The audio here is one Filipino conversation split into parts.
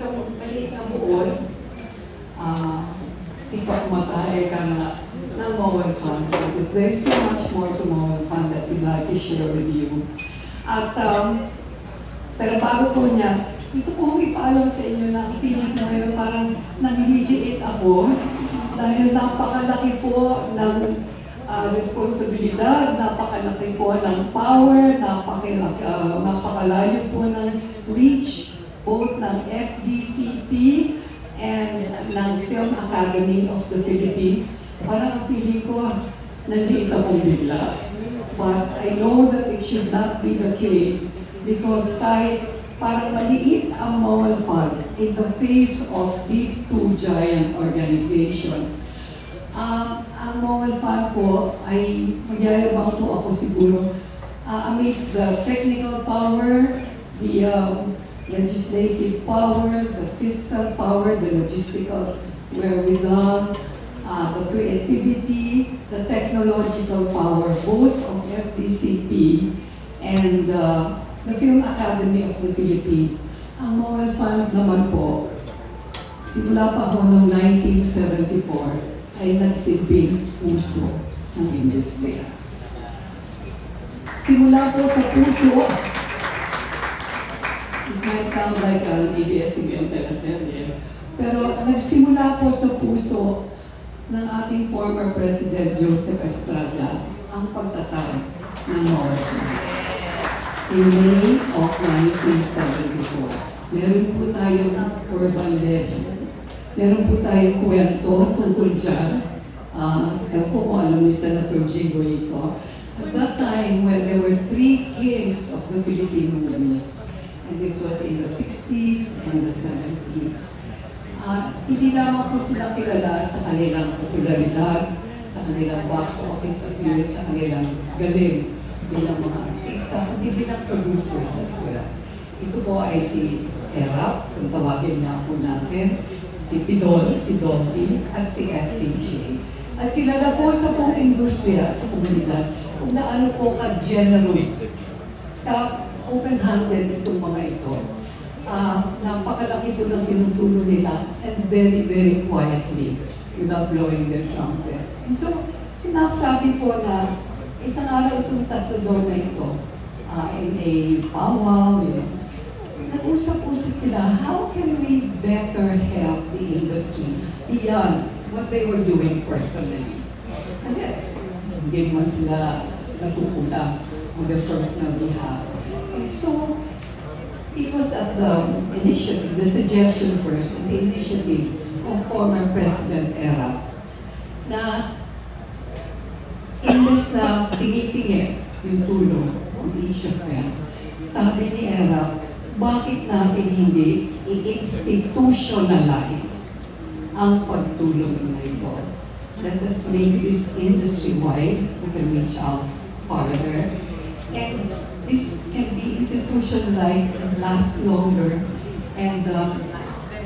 isang maliit na buod, ah, isang matay ka na ng Mobile Fund because there's so much more to Mobile Fund that we'd like to share with you. At, um, pero bago po niya, gusto ko ipaalam sa inyo na feeling ko ngayon parang nangliliit ako dahil napakalaki po ng ah, responsibilidad, napakalaki po ng power, napakalaki, ah, napakalayo po ng reach both ng FDCP and ng Film Academy of the Philippines. Parang ang feeling ko, nandito akong bigla. But I know that it should not be the case because kahit parang maliit ang Mawal Fund in the face of these two giant organizations. Um, ang Mawal Fund po ay magyayabang po ako siguro uh, amidst the technical power, the um, legislative power, the fiscal power, the logistical wherewithal, uh, the creativity, the technological power, both of FDCP and uh, the Film Academy of the Philippines. Ang Mobile Fund naman po, simula pa ho noong 1974, ay nagsilbing puso ng industriya. Simula po sa puso, might sound like uh, ABS-CBN teleserye, pero nagsimula po sa puso ng ating former President Joseph Estrada ang pagtatag ng North in May of 1974. Meron po tayong urban legend. Meron po tayong kwento tungkol dyan. Uh, ko kung alam ni Senator Jigo ito. At that time, when there were three kings of the Philippine movies, and this was in the 60s and the 70s, Ah, hindi lamang po sila kilala sa kanilang popularidad, sa kanilang box office appearance, sa kanilang galing bilang mga artista, kundi bilang producers as well. Ito po ay si Erap, kung tawagin na po natin, si Pidol, si Dolphy, at si FPJ. At kilala po sa buong industriya, sa komunidad, kung naano po ka-generous, ka-open-handed itong mga ito uh, napakalaki po ng tinutulong nila and very, very quietly without blowing their trumpet. And so, sinasabi po na isang araw itong tatlo daw na ito uh, in a powwow, you know, nag-usap-usap sila, how can we better help the industry beyond what they were doing personally? Kasi hindi man sila nagkukulang on their personal behalf. And so, It was at the initiative, the suggestion first, and the initiative of former President Era. Na imbes na tinitingin yung tulong ng issue friend, sabi ni Era, bakit natin hindi i-institutionalize ang pagtulong na ito? Let us make this industry-wide, we can reach out farther, and this can be institutionalized and last longer and um,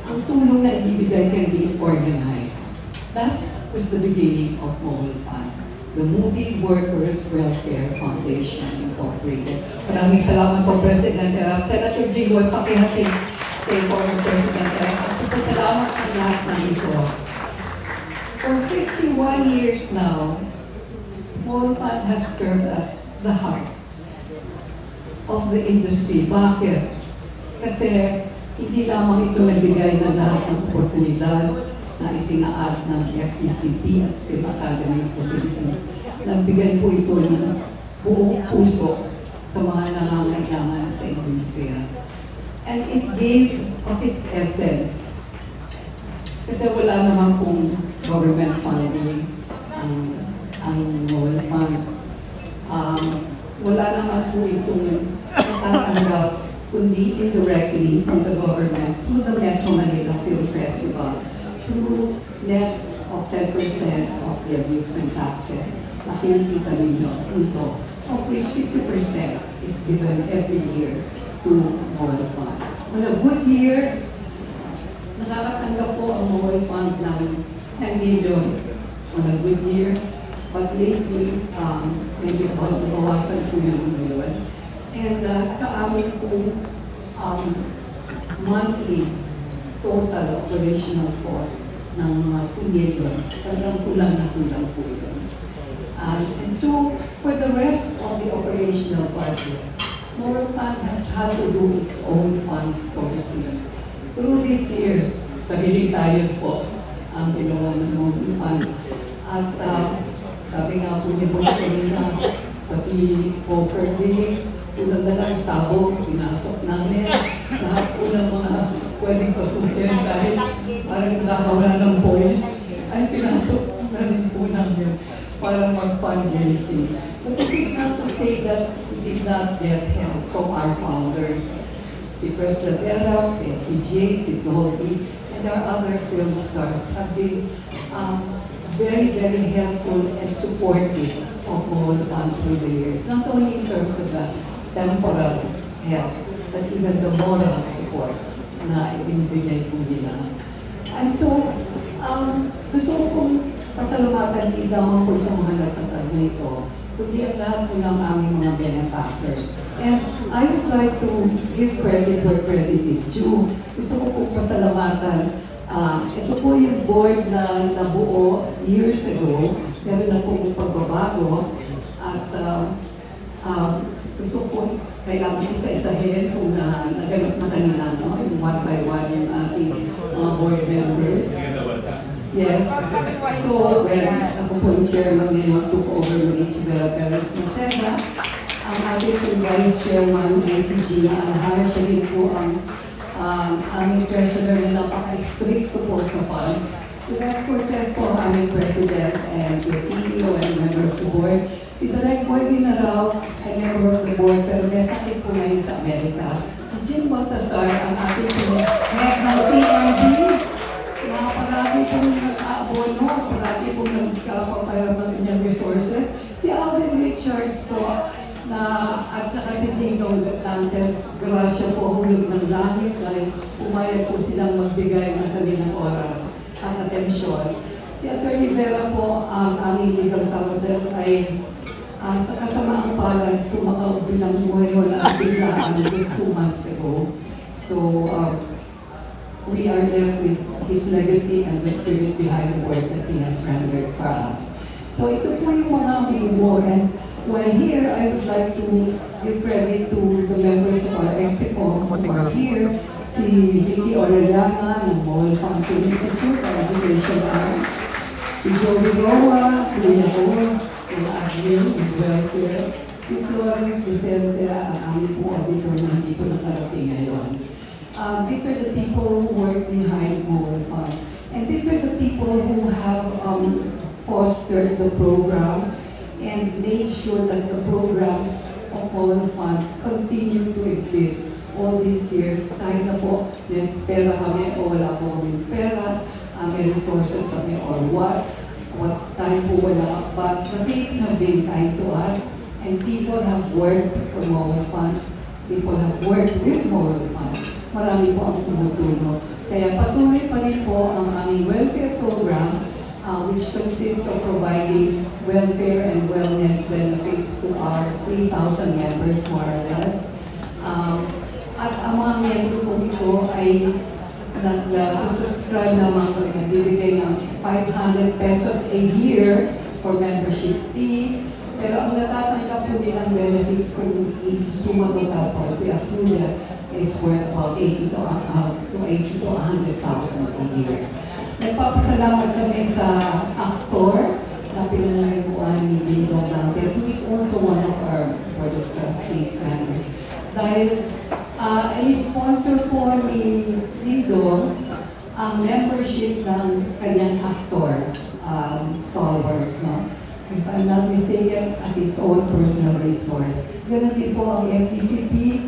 ang tulong na ibibigay can be organized. That was the beginning of Mobile Fund, the Movie Workers Welfare Foundation Incorporated. Maraming salamat po, President Erap. Senator Jigoy, pakihatin kay former President Erap. Pasasalamat ang lahat ng ito. For 51 years now, Mobile Fund has served as the heart of the industry. Bakit? Kasi hindi lamang ito nagbigay ng lahat ng oportunidad na isinaad ng FTCP at Film Academy of the Philippines. Nagbigay po ito ng buong puso sa mga nangangailangan sa industriya. And it gave of its essence. Kasi wala naman pong government funding ang, ang Mobile Fund. Um, wala naman po itong natatanggap kundi indirectly from the government through the Metro Manila Film Festival through net of 10% of the amusement taxes na kinikita ninyo nito, of which 50% is given every year to Mobile Fund. On a good year, nakakatanggap po ang Mobile Fund ng 10 million on a good year. But lately, um, medyo bawasan po yung yun. And uh, sa amin po, um, monthly total operational cost ng mga 2 million. Talagang kulang na kulang po yun. Um, and so, for the rest of the operational budget, Moral Fund has had to do its own funds sourcing. Through these years, sarili tayo po ang ginawa ng Moral Fund. At uh, sabi nga po ni Boss kanina, pati poker games, tulad na lang sabog, pinasok namin. Lahat po ng mga pwedeng pasukin dahil parang nakakawala ng boys, ay pinasok na rin po namin para mag-fundraising. But this is not to say that we did not get help from our founders. Si President Erap, si FPJ, si Dolby, and our other film stars have been um, very, very helpful and supportive of Mohol Fund through the years. Not only in terms of the temporal help, but even the moral support na ibinibigay po nila. And so, um, gusto ko pong pasalamatan din naman po itong mga nagtatag na ito, kundi ang lahat po ng aming mga benefactors. And I would like to give credit where credit is due. Gusto ko po pasalamatan. ah, ito po yung board na nabuo years ago. Meron na po pagbabago. At ah, um, gusto ko kailangan isa-isahin kung na naganap na kanila, no? yung one by one yung ating mga board members. Yes. So, well, ako po yung chairman ngayon took over ng H. Perez Maceda. Ang ating po vice chairman ay si Gina Alhar. Siya rin po ang um, aming treasurer na napaka-strict po sa funds. Res Cortez po ang aming president and the CEO and member of the board. Si Direk Boy Binaraw ay member of the board pero may sakit po ngayon sa Amerika. Si Jim Baltasar ang ating po head ng CRD na parati pong nag-aabono, parati pong nagkapapayag ng kanyang resources. Si Alvin Richards po, na at saka si Tito Dantes, grasya po hulog ng langit dahil pumayag po silang magbigay ng kanilang oras at atensyon. Si Attorney Vera po, ang aming legal counsel ay ah, sa kasamaang palad sumakaw bilang buhay wala biglaan just two months ago. So, um, we are left with his legacy and the spirit behind the work that he has rendered for us. So ito po yung mga binuo and while here, I would like to give credit to the members of our EXICO who are here, si Welfare, Florence auditor. Um, these are the people who work behind Mobile Fund. And these are the people who have um, fostered the program and made sure that the programs of Mobile Fund continue to exist all these years. Kahit na po may pera kami o wala po kami pera, uh, may resources kami or what, what time po wala. But the fates have been kind to us and people have worked for Mobile Fund. People have worked with Mobile Fund marami po ang tumutulong. Kaya patuloy pa rin po ang aming welfare program uh, which consists of providing welfare and wellness benefits to our 3,000 members more or less. Um, at ang mga membro po ito ay nag-subscribe naman po, nagbibigay ng 500 pesos a year for membership fee. Pero ang natatanggap po nilang benefits kung isuma total po, approve that, is worth about 80 to, uh, to 80 to 100,000 a year. Nagpapasalamat kami sa aktor na pinanayuan ni Dindong Dantes, who is also one of our Board of Trustees members. Dahil uh, sponsor po ni Dindong ang membership ng kanyang actor, um, stalwarts, no? If I'm not mistaken, at his own personal resource. Ganun din po ang FTCP,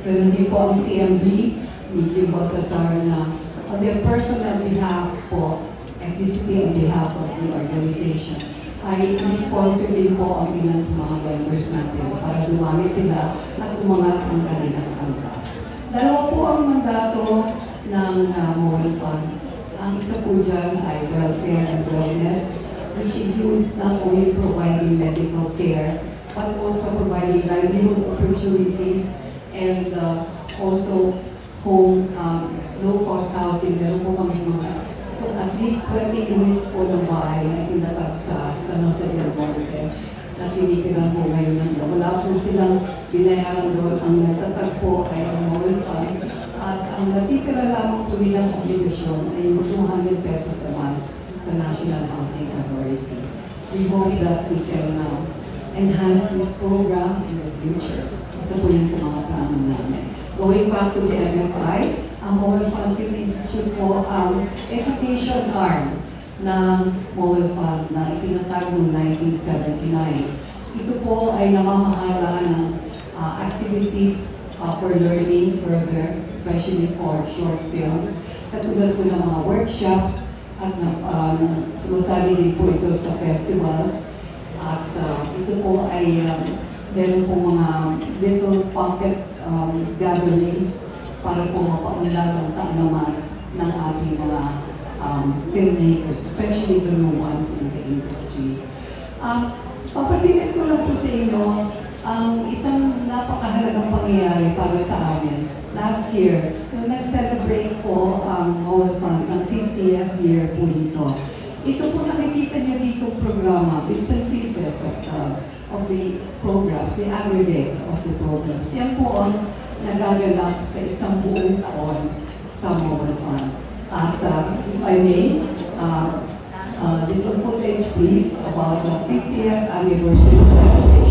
Ganun din po ang CMB, ni Jim Baltasar na on their personal behalf po, FDCP on behalf of the organization, ay sponsor din po ang ilan sa mga members natin para dumami sila at umangat ang kanilang angkas. Dalawa po ang mandato ng uh, Mobile Fund. Ang isa po dyan ay welfare and wellness, which includes not only providing medical care, but also providing livelihood opportunities and uh, also home, um, low-cost housing, meron po kami mga least 20 units po ng bahay na tinatag sa San Jose del Monte na tinitiran po ngayon ng Wala po silang binayaran doon. Ang natatag po ay ang mobile fund at ang natitira lamang po nilang obligasyon ay yung 200 pesos a month sa National Housing Authority. We hope that we can uh, enhance this program in the future. Isa po yan sa mga plano namin. Going back to the MFI, ang Mobile Fund Institute po ang education arm ng Mobile Fund na itinatag noong 1979. Ito po ay namamahala ng uh, activities uh, for learning further, especially for short films. Katulad po ng mga workshops at uh, sumasali din po ito sa festivals. At uh, ito po ay um, meron po mga little pocket um, gatherings para po ang kaalaman ng ating mga um, filmmakers, especially the new ones in the industry. Um, papasingit ko lang po sa inyo ang isang napakahalagang pangyayari para sa amin. Last year, nung nag-celebrate po ang Mobile Fund ng 50th year po nito, ito po nakikita niyo dito programa, bits and pieces of the, of the programs, the aggregate of the programs. Yan po ang nagaganap sa isang buong taon sa Mobile Fund. At uh, if I may, uh, uh, little footage please about the 50th anniversary celebration.